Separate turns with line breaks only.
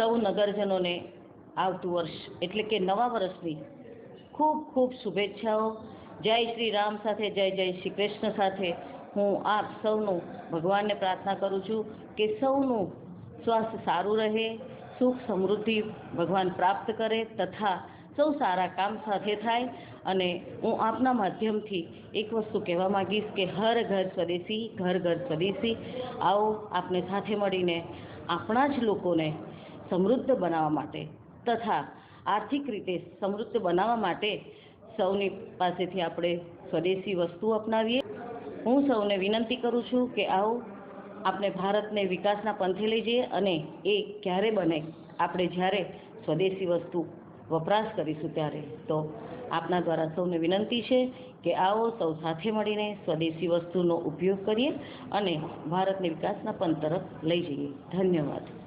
સૌ નગરજનોને આવતું વર્ષ, એટલે કે નવા વર્ષની ખૂબ ખૂબ શુભેચ્છાઓ. જય શ્રી રામ સાથે, જય જય શ્રી કૃષ્ણ સાથે હું આપ સૌનું ભગવાનને પ્રાર્થના કરું છું કે સૌનું સ્વાસ્થ્ય સારું રહે, સુખ સમૃદ્ધિ ભગવાન પ્રાપ્ત કરે તથા સૌ સારા કામ સાથે થાય. અને હું આપના માધ્યમથી એક વસ્તુ કહેવા માંગીશ કે હર ઘર સ્વદેશી, ઘર ઘર સ્વદેશી. આવો આપને સાથે મળીને આપણા જ લોકોને સમૃદ્ધ બનાવવા માટે તથા આર્થિક રીતે સમૃદ્ધ બનાવવા માટે સૌની પાસેથી આપણે સ્વદેશી વસ્તુ અપનાવીએ. હું સૌને વિનંતી કરું છું કે આવો આપણે ભારતને વિકાસના પંથે લઈ જઈએ અને એ ક્યારે બને આપણે જ્યારે સ્વદેશી વસ્તુ વપરાશ કરીશું ત્યારે. તો આપના દ્વારા સૌને વિનંતી છે કે આવો સૌ સાથે મળીને સ્વદેશી વસ્તુનો ઉપયોગ કરીએ અને ભારતને વિકાસના પંથ તરફ લઈ જઈએ. ધન્યવાદ.